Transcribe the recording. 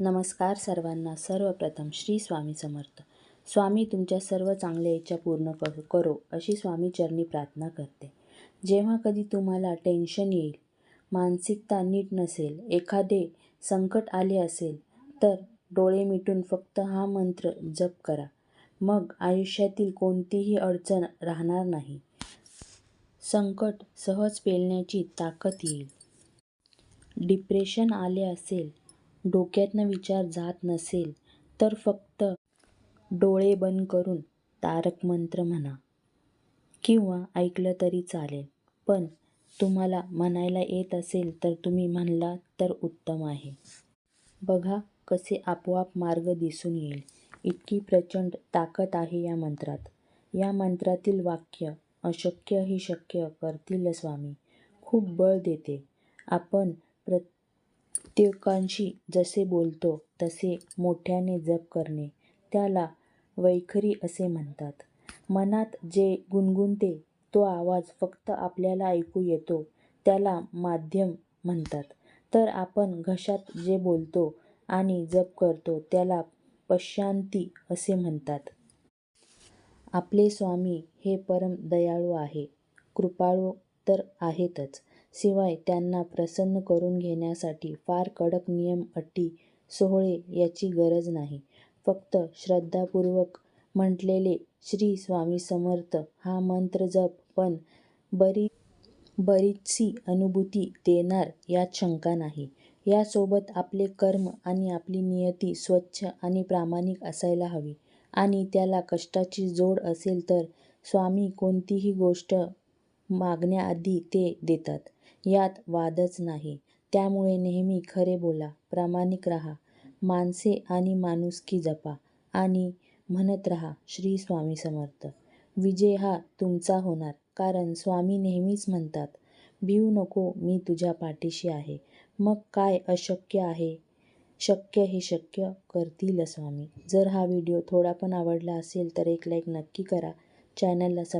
नमस्कार सर्वांना. सर्वप्रथम श्री स्वामी समर्थ. स्वामी तुमच्या सर्व चांगल्या इच्छा पूर्ण कर करो अशी स्वामीचरणी प्रार्थना करते. जेव्हा कधी तुम्हाला टेन्शन येईल मानसिकता नीट नसेल एखादे संकट आले असेल तर डोळे मिटून फक्त हा मंत्र जप करा. मग आयुष्यातील कोणतीही अडचण राहणार नाही. संकट सहज पेलण्याची ताकद येईल. डिप्रेशन आले असेल डोक्यातनं विचार जात नसेल तर फक्त डोळे बंद करून तारक मंत्र म्हणा किंवा ऐकलं तरी चालेल. पण तुम्हाला म्हणायला येत असेल तर तुम्ही म्हणला तर उत्तम आहे. बघा कसे आपोआप मार्ग दिसून येईल. इतकी प्रचंड ताकद आहे या मंत्रात. या मंत्रातील वाक्य अशक्यही शक्य करतील स्वामी. खूप बळ देते. आपण प्रत्येकाशी जसे बोलतो तसे मोठ्याने जप करणे त्याला वैखरी असे म्हणतात. मनात जे गुणगुणते तो आवाज फक्त आपल्याला ऐकू येतो त्याला माध्यम म्हणतात. तर आपण घशात जे बोलतो आणि जप करतो त्याला पश्चांती असे म्हणतात. आपले स्वामी हे परम दयाळू आहे. कृपाळू तर आहेतच. शिवाय त्यांना प्रसन्न करून घेण्यासाठी फार कडक नियम अटी सोहळे याची गरज नाही. फक्त श्रद्धापूर्वक म्हटलेले श्री स्वामी समर्थ हा मंत्र जप पण बरी बरीचशी अनुभूती देणार यात शंका नाही. यासोबत आपले कर्म आणि आपली नियती स्वच्छ आणि प्रामाणिक असायला हवी. आणि त्याला कष्टाची जोड असेल तर स्वामी कोणतीही गोष्ट मागण्याआधी ते देतात. यात वादच नाही. त्यामुळे नेहमी खरे बोला प्रामाणिक राहा. माणसे आणि माणुसकी जपा आणि म्हणत राहा श्री स्वामी समर्थ. विजय हा तुमचा होणार कारण स्वामी नेहमीच म्हणतात भिऊ नको मी तुझ्या पाठीशी आहे. मग काय अशक्य आहे? शक्य हे शक्य करतील स्वामी. जर हा व्हिडिओ थोडा पण आवडला असेल तर एक लाईक नक्की करा. चॅनलला सब